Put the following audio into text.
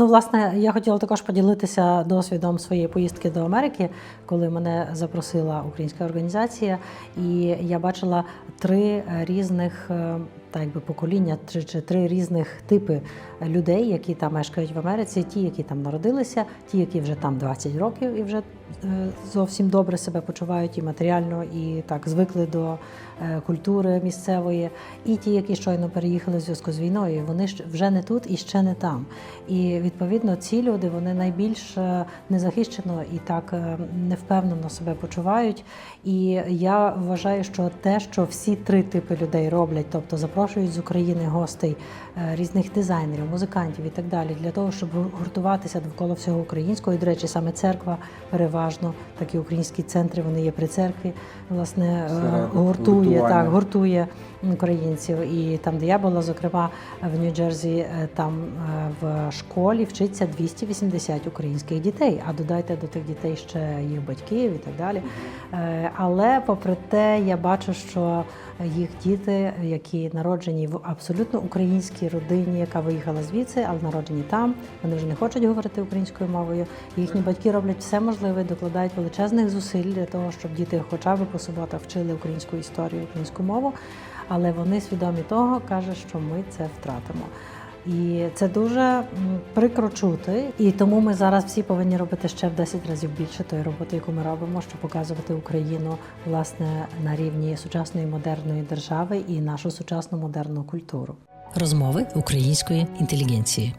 Ну, власне, я хотіла також поділитися досвідом своєї поїздки до Америки, коли мене запросила українська організація, і я бачила три е, різних. Так якби покоління чи, чи три різних типи людей, які там мешкають в Америці, ті, які там народилися, ті, які вже там 20 років і вже е, зовсім добре себе почувають і матеріально, і так звикли до е, культури місцевої, і ті, які щойно переїхали в зв'язку з війною, вони ж вже не тут і ще не там. І відповідно ці люди вони найбільш е, незахищено і так невпевнено себе почувають. І я вважаю, що те, що всі три типи людей роблять, тобто запрошують з України гостей е, різних дизайнерів, музикантів і так далі, для того, щоб гуртуватися довкола всього українського. І, до речі, саме церква переважно такі українські центри, вони є при церкві, власне, Це гуртує гуртування. так, гуртує українців. І там, де я була, зокрема в Нью-Джерсі, е, там е, в школі вчиться 280 українських дітей. А додайте до тих дітей ще їх батьків і так далі. Е, Але попри те, я бачу, що їх діти, які народжені в абсолютно українській родині, яка виїхала звідси, але народжені там, вони вже не хочуть говорити українською мовою. Їхні батьки роблять все можливе, докладають величезних зусиль для того, щоб діти хоча б по суботах вчили українську історію, українську мову. Але вони свідомі того, каже, що ми це втратимо. І це дуже прикро чути. І тому ми зараз всі повинні робити ще в 10 разів більше тої роботи, яку ми робимо, щоб показувати Україну власне на рівні сучасної модерної держави і нашу сучасну модерну культуру. Розмови української інтелігенції.